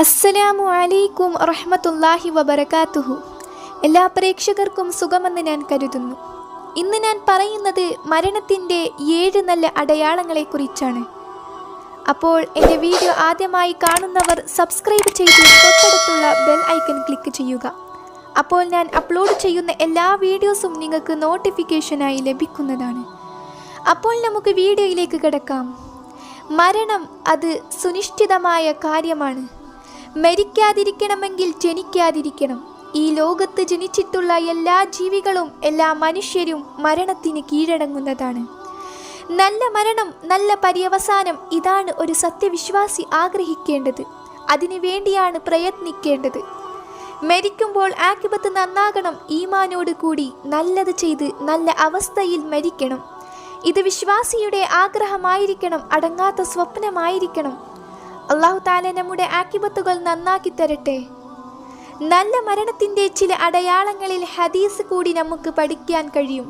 അസ്സലാമു അലൈക്കും റഹ്മത്തുല്ലാഹി വബറകാതുഹു എല്ലാ പ്രേക്ഷകർക്കും സുഖമെന്ന് ഞാൻ കരുതുന്നു. ഇന്ന് ഞാൻ പറയുന്നത് മരണത്തിന്റെ ഏഴ് നല്ല അടയാളങ്ങളെക്കുറിച്ചാണ്. അപ്പോൾ എന്റെ വീഡിയോ ആദ്യമായി കാണുന്നവർ സബ്സ്ക്രൈബ് ചെയ്ത് തൊട്ടടുത്തുള്ള ബെൽ ഐക്കൺ ക്ലിക്ക് ചെയ്യുക. അപ്പോൾ ഞാൻ അപ്ലോഡ് ചെയ്യുന്ന എല്ലാ വീഡിയോസും നിങ്ങൾക്ക് നോട്ടിഫിക്കേഷനായി ലഭിക്കുന്നതാണ്. അപ്പോൾ നമുക്ക് വീഡിയോയിലേക്ക് കിടക്കാം. മരണം അത് സുനിശ്ചിതമായ കാര്യമാണ്. മരിക്കാതിരിക്കണമെങ്കിൽ ജനിക്കാതിരിക്കണം. ഈ ലോകത്ത് ജനിച്ചിട്ടുള്ള എല്ലാ ജീവികളും എല്ലാ മനുഷ്യരും മരണത്തിന് കീഴടങ്ങുന്നതാണ്. നല്ല മരണം നല്ല പര്യവസാനം ഇതാണ് ഒരു സത്യവിശ്വാസി ആഗ്രഹിക്കേണ്ടത്. അതിനു വേണ്ടിയാണ് പ്രയത്നിക്കേണ്ടത്. മരിക്കുമ്പോൾ ആക്കിപത്ത് നന്നാകണം. ഈമാനോട് കൂടി നല്ലത് ചെയ്ത് നല്ല അവസ്ഥയിൽ മരിക്കണം. ഇത് വിശ്വാസിയുടെ ആഗ്രഹമായിരിക്കണം അടങ്ങാത്ത സ്വപ്നമായിരിക്കണം. അള്ളാഹു താല നമ്മുടെ ആക്കിബത്തുകൾ നന്നാക്കി തരട്ടെ. നല്ല മരണത്തിന്റെ ചില അടയാളങ്ങളിൽ ഹദീസ് കൂടി നമുക്ക് പഠിക്കാൻ കഴിയും.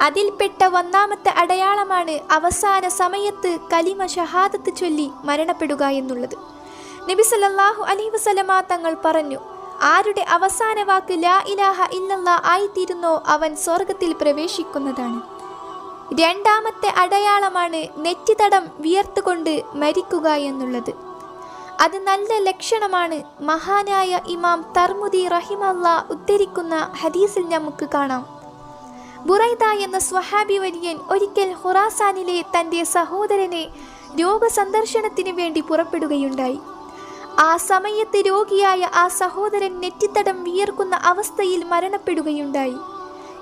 അതിൽപ്പെട്ട ഒന്നാമത്തെ അടയാളമാണ് അവസാന സമയത്ത് കലിമ ഷഹാദത്ത് ചൊല്ലി മരണപ്പെടുക എന്നുള്ളത്. നബി സല്ലല്ലാഹു അലൈഹി വസല്ലമ തങ്ങൾ പറഞ്ഞു ആരുടെ അവസാന വാക്ക് ലാ ഇലാഹ ഇല്ലല്ലാ ആയിത്തീരുന്നോ അവൻ സ്വർഗത്തിൽ പ്രവേശിക്കുന്നതാണ്. രണ്ടാമത്തെ അടയാളമാണ് നെറ്റിതടം വിയർത്തുകൊണ്ട് മരിക്കുക എന്നുള്ളത്. അത് നല്ല ലക്ഷണമാണ് മഹാനായ ഇമാം തർമുദി റഹിമല്ല ഉദ്ധരിക്കുന്ന ഹദീസിൽ നമുക്ക് കാണാം. ബുറൈദ എന്ന സ്വഹാബി വര്യൻ ഒരിക്കൽ ഹുറാസാനിലെ തന്റെ സഹോദരനെ രോഗസന്ദർശനത്തിന് വേണ്ടി പുറപ്പെടുകയുണ്ടായി. ആ സമയത്ത് രോഗിയായ ആ സഹോദരൻ നെറ്റിത്തടം വിയർക്കുന്ന അവസ്ഥയിൽ മരണപ്പെടുകയുണ്ടായി.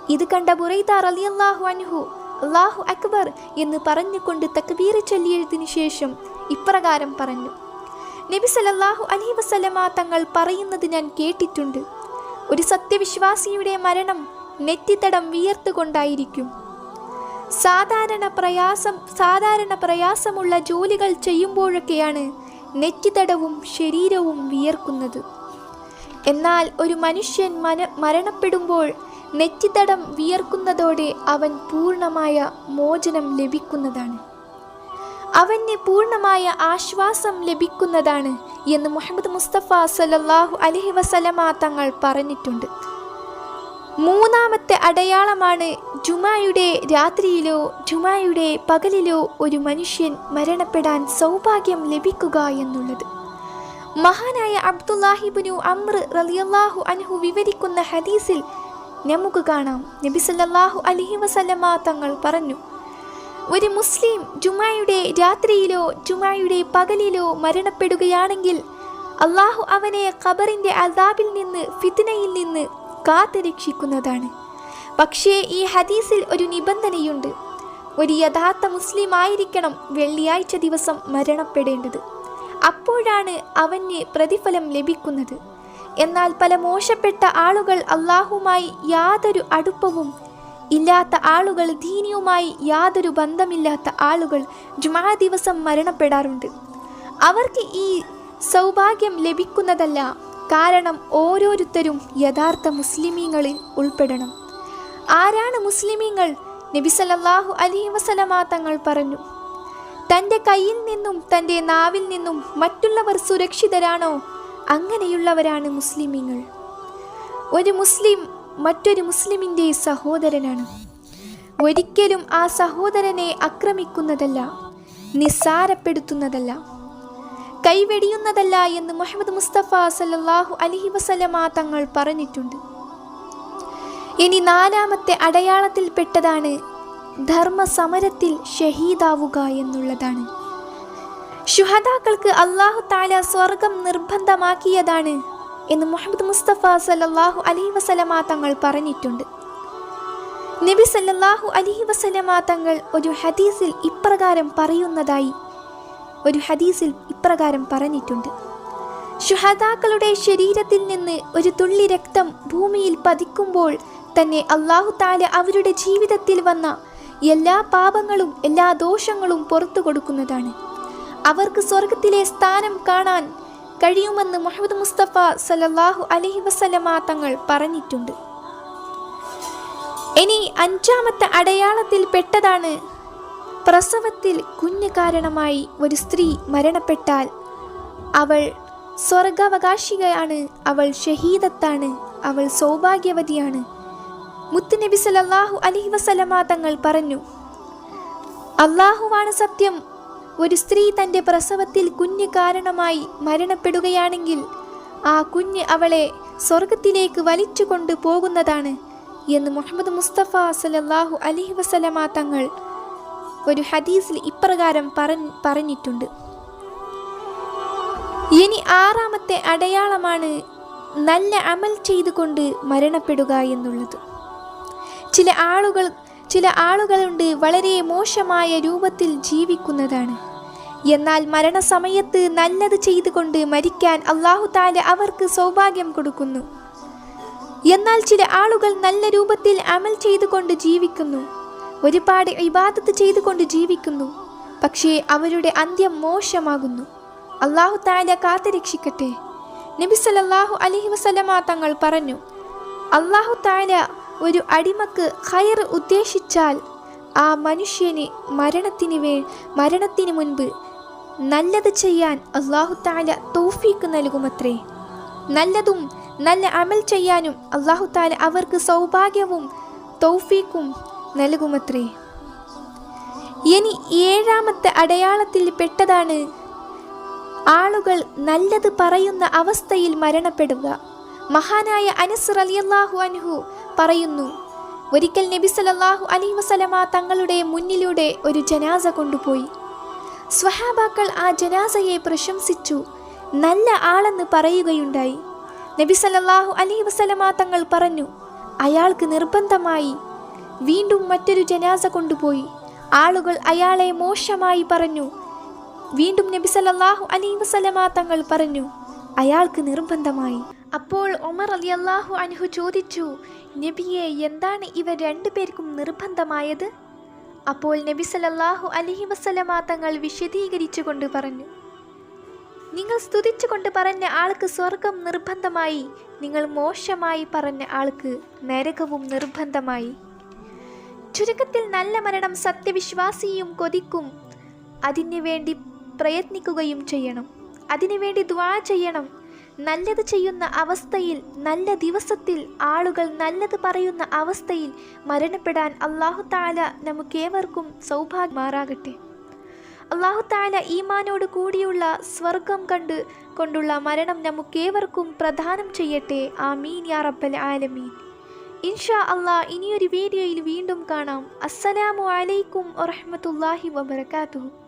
ഇത് കണ്ട ബുറൈദ റളിയല്ലാഹു അൻഹു അള്ളാഹു അക്ബർ എന്ന് പറഞ്ഞുകൊണ്ട് തക്ബീർ ചൊല്ലിയതിനു ശേഷം ഇപ്രകാരം പറഞ്ഞു. നബി സലല്ലാഹു അലൈഹി വസല്ലമ തങ്ങൾ പറയുന്നത് ഞാൻ കേട്ടിട്ടുണ്ട്. ഒരു സത്യവിശ്വാസിയുടെ മരണം നെറ്റിത്തടം വിയർത്തുകൊണ്ടായിരിക്കും. സാധാരണ പ്രയാസം സാധാരണ പ്രയാസമുള്ള ജോലികൾ ചെയ്യുമ്പോഴൊക്കെയാണ് നെറ്റിത്തടവും ശരീരവും വിയർക്കുന്നത്. എന്നാൽ ഒരു മനുഷ്യൻ മന മരണപ്പെടുമ്പോൾ നെറ്റിത്തടം വിയർക്കുന്നതോടെ അവൻ പൂർണമായ മോചനം ലഭിക്കുന്നതാണ്. അവന് പൂർണമായ ആശ്വാസം ലഭിക്കുന്നതാണ് എന്ന് മുഹമ്മദ് മുസ്തഫ സല്ലല്ലാഹു അലഹി വസല്ലമ തങ്ങൾ പറഞ്ഞിട്ടുണ്ട്. മൂന്നാമത്തെ അടയാളമാണ് ജുമായുടെ രാത്രിയിലോ ജുമായുടെ പകലിലോ ഒരു മനുഷ്യൻ മരണപ്പെടാൻ സൗഭാഗ്യം ലഭിക്കുക എന്നുള്ളത്. മഹാനായ അബ്ദുല്ലാഹിബിനു അമ്ര റളിയല്ലാഹു അൻഹു വിവരിക്കുന്ന ഹദീസിൽ നമുക്ക് കാണാം. നബി സല്ലല്ലാഹു അലൈഹി വസല്ലമ തങ്ങൾ പറഞ്ഞു ഒരു മുസ്ലിം ജുമായുടെ രാത്രിയിലോ ജുമായുടെ പകലിലോ മരണപ്പെടുകയാണെങ്കിൽ അള്ളാഹു അവനെ ഖബറിന്റെ അദാബിൽ നിന്ന് ഫിത്നയിൽ നിന്ന് കാത്തുരക്ഷിക്കുന്നതാണ്. പക്ഷേ ഈ ഹദീസിൽ ഒരു നിബന്ധനയുണ്ട്. ഒരു യഥാർത്ഥ മുസ്ലിം ആയിരിക്കണം വെള്ളിയാഴ്ച ദിവസം മരണപ്പെടേണ്ടത്. അപ്പോഴാണ് അവന് പ്രതിഫലം ലഭിക്കുന്നത്. എന്നാൽ പല മോശപ്പെട്ട ആളുകൾ അള്ളാഹുമായി യാതൊരു അടുപ്പവും ഇല്ലാത്ത ആളുകൾ ദീനിയുമായി യാതൊരു ബന്ധമില്ലാത്ത ആളുകൾ ജുമാ ദിവസം മരണപ്പെടാറുണ്ട്. അവർക്ക് ഈ സൗഭാഗ്യം ലഭിക്കുന്നതല്ല കാരണം ഓരോരുത്തരും യഥാർത്ഥ മുസ്ലിമീങ്ങളിൽ ഉൾപ്പെടണം. ആരാണ് മുസ്ലിമീങ്ങൾ? നബി അലി വസലമാ തങ്ങൾ പറഞ്ഞു. തന്റെ കയ്യിൽ നിന്നും തന്റെ നാവിൽ നിന്നും മറ്റുള്ളവർ സുരക്ഷിതരാണോ? അങ്ങനെയുള്ളവരാണ് മുസ്ലിമീങ്ങൾ. ഒരു മുസ്ലിം മറ്റൊരു മുസ്ലിമിന്റെ സഹോദരനാണ്. ഒരിക്കലും ആ സഹോദരനെ ആക്രമിക്കുന്നതല്ല നിസ്സാരപ്പെടുത്തുന്നതല്ല കൈവെടിയുന്നതല്ല എന്ന് മുഹമ്മദ് മുസ്തഫ സല്ലല്ലാഹു അലഹി വസല്ലമ തങ്ങൾ പറഞ്ഞിട്ടുണ്ട്. ഇനി നാലാമത്തെ അടയാളത്തിൽപ്പെട്ടതാണ് ധർമ്മസമരത്തിൽ ഷഹീദാവുക എന്നുള്ളതാണ്. ശുഹദാക്കൾക്ക് അള്ളാഹു താല സ്വർഗം നിർബന്ധമാക്കിയതാണ് എന്ന് മുഹമ്മദ് മുസ്തഫ സല്ലല്ലാഹു അലൈഹി വസല്ലമ തങ്ങൾ പറഞ്ഞിട്ടുണ്ട്. നബി സല്ലാഹു അലൈഹി വസല്ലമ തങ്ങൾ ഒരു ഹദീസിൽ ഇപ്രകാരം പറയുന്നതായി ഒരു ഹദീസിൽ ഇപ്രകാരം പറഞ്ഞിട്ടുണ്ട്. ഷുഹദാക്കളുടെ ശരീരത്തിൽ നിന്ന് ഒരു തുള്ളി രക്തം ഭൂമിയിൽ പതിക്കുമ്പോൾ തന്നെ അള്ളാഹു താല അവരുടെ ജീവിതത്തിൽ വന്ന എല്ലാ പാപങ്ങളും എല്ലാ ദോഷങ്ങളും പുറത്തു കൊടുക്കുന്നതാണ്. അവർക്ക് സ്വർഗത്തിലെ സ്ഥാനം കാണാൻ കഴിയുമെന്ന് മുഹമ്മദ് മുസ്തഫ സല്ലല്ലാഹു അലഹി വസല്ലമ തങ്ങൾ പറഞ്ഞിട്ടുണ്ട്. ഇനി അഞ്ചാമത്തെ അടയാളത്തിൽ പെട്ടതാണ് പ്രസവത്തിൽ കുഞ്ഞു കാരണമായി ഒരു സ്ത്രീ മരണപ്പെട്ടാൽ അവൾ സ്വർഗാവകാശികയാണ് അവൾ ഷഹീദത്താണ് അവൾ സൗഭാഗ്യവതിയാണ്. മുത്തുനബി സല്ലല്ലാഹു അലഹി വസല്ലമ തങ്ങൾ പറഞ്ഞു അള്ളാഹുവാണ് സത്യം ഒരു സ്ത്രീ തന്റെ പ്രസവത്തിൽ കുഞ്ഞ് കാരണമായി മരണപ്പെടുകയാണെങ്കിൽ ആ കുഞ്ഞ് അവളെ സ്വർഗത്തിലേക്ക് വലിച്ചു കൊണ്ടു പോകുന്നതാണ് എന്ന് മുഹമ്മദ് മുസ്തഫ സലല്ലാഹു അലൈഹി വസലമ തങ്ങൾ ഒരു ഹദീസിൽ ഇപ്രകാരം പറഞ്ഞ് പറഞ്ഞിട്ടുണ്ട്. ഇനി ആറാമത്തെ അടയാളമാണ് നല്ല അമൽ ചെയ്തുകൊണ്ട് മരണപ്പെടുക എന്നുള്ളത്. ചില ആളുകൾ ചില ആളുകളുണ്ട് വളരെ മോശമായ രൂപത്തിൽ ജീവിക്കുന്നതാണ്. എന്നാൽ മരണസമയത്ത് നല്ലത് ചെയ്തുകൊണ്ട് മരിക്കാൻ അള്ളാഹു താല അവർക്ക് സൗഭാഗ്യം കൊടുക്കുന്നു. എന്നാൽ ചില ആളുകൾ നല്ല രൂപത്തിൽ അമൽ ചെയ്തുകൊണ്ട് ജീവിക്കുന്നു. ഒരുപാട് ഇബാദത്ത് ചെയ്തുകൊണ്ട് ജീവിക്കുന്നു. പക്ഷേ അവരുടെ അന്ത്യം മോശമാകുന്നു. അള്ളാഹു താല കാത്തുരക്ഷിക്കട്ടെ നബി സല്ലല്ലാഹു അലൈഹി വസല്ലമ തങ്ങൾ പറഞ്ഞു അള്ളാഹു താല ഒരു അടിമക്ക് ഹയർ ഉദ്ദേശിച്ചാൽ ആ മനുഷ്യന് മരണത്തിന് വേ മരണത്തിന് മുൻപ് നല്ലത് ചെയ്യാൻ അള്ളാഹു താല തൗഫീക്ക് നൽകുമത്രേ. നല്ലതും നല്ല അമൽ ചെയ്യാനും അള്ളാഹു താല അവർക്ക് സൗഭാഗ്യവും തൗഫീക്കും നൽകുമത്രേ. ഇനി ഏഴാമത്തെ അടയാളത്തിൽ പെട്ടതാണ് ആളുകൾ നല്ലത് പറയുന്ന അവസ്ഥയിൽ മരണപ്പെടുക. മഹാനായ അനസ് അലിയല്ലാഹു അൻഹു പറയുന്നു ഒരിക്കൽ നബി സലല്ലാഹു അലി വസലമ തങ്ങളുടെ മുന്നിലൂടെ ഒരു ജനാസ കൊണ്ടുപോയി. സ്വഹാബാക്കൾ ആ ജനാസയെ പ്രശംസിച്ചു നല്ല ആളെന്ന് പറയുകയുണ്ടായി. നബി സലല്ലാഹു അലി വസലമ തങ്ങൾ പറഞ്ഞു അയാൾക്ക് നിർബന്ധമായി വീണ്ടും മറ്റൊരു ജനാസ കൊണ്ടുപോയി. ആളുകൾ അയാളെ മോശമായി പറഞ്ഞു. വീണ്ടും നബി സല്ലല്ലാഹു അലൈഹി വസല്ലമ തങ്ങൾ പറഞ്ഞു അയാൾക്ക് നിർബന്ധമായി. അപ്പോൾ ഒമർ അലി അള്ളാഹു അൻഹു ചോദിച്ചു നബിയെ എന്താണ് ഇവർ രണ്ടുപേർക്കും നിർബന്ധമായത്? അപ്പോൾ നബി സലല്ലാഹു അലഹി വസല്ലമ തങ്ങൾ വിശദീകരിച്ചു കൊണ്ട് പറഞ്ഞു നിങ്ങൾ സ്തുതിച്ചുകൊണ്ട് പറഞ്ഞ ആൾക്ക് സ്വർഗം നിർബന്ധമായി നിങ്ങൾ മോശമായി പറഞ്ഞ ആൾക്ക് നരകവും നിർബന്ധമായി. ചുരുക്കത്തിൽ നല്ല മരണം സത്യവിശ്വാസിയും കൊതിക്കും. അതിനു വേണ്ടി പ്രയത്നിക്കുകയും ചെയ്യണം. അതിനുവേണ്ടി ദ്വാ ചെയ്യണം. നല്ലത് ചെയ്യുന്ന അവസ്ഥയിൽ നല്ല ദിവസത്തിൽ ആളുകൾ നല്ലത് പറയുന്ന അവസ്ഥയിൽ മരണപ്പെടാൻ അള്ളാഹു താല നമുക്കേവർക്കും സൗഭാഗ്യമാറാകട്ടെ അള്ളാഹു താല ഈമാനോട് കൂടിയുള്ള സ്വർഗം കണ്ട് കൊണ്ടുള്ള മരണം നമുക്കേവർക്കും പ്രധാനം ചെയ്യട്ടെ. ആമീൻ യാ റബ്ബൽ ആലമീൻ. ഇൻഷാ അള്ളാ ഇനിയൊരു വീഡിയോയിൽ വീണ്ടും കാണാം. അസ്സലാമു അലൈക്കും വറഹമത്തല്ലാഹി വബറകാതുഹു.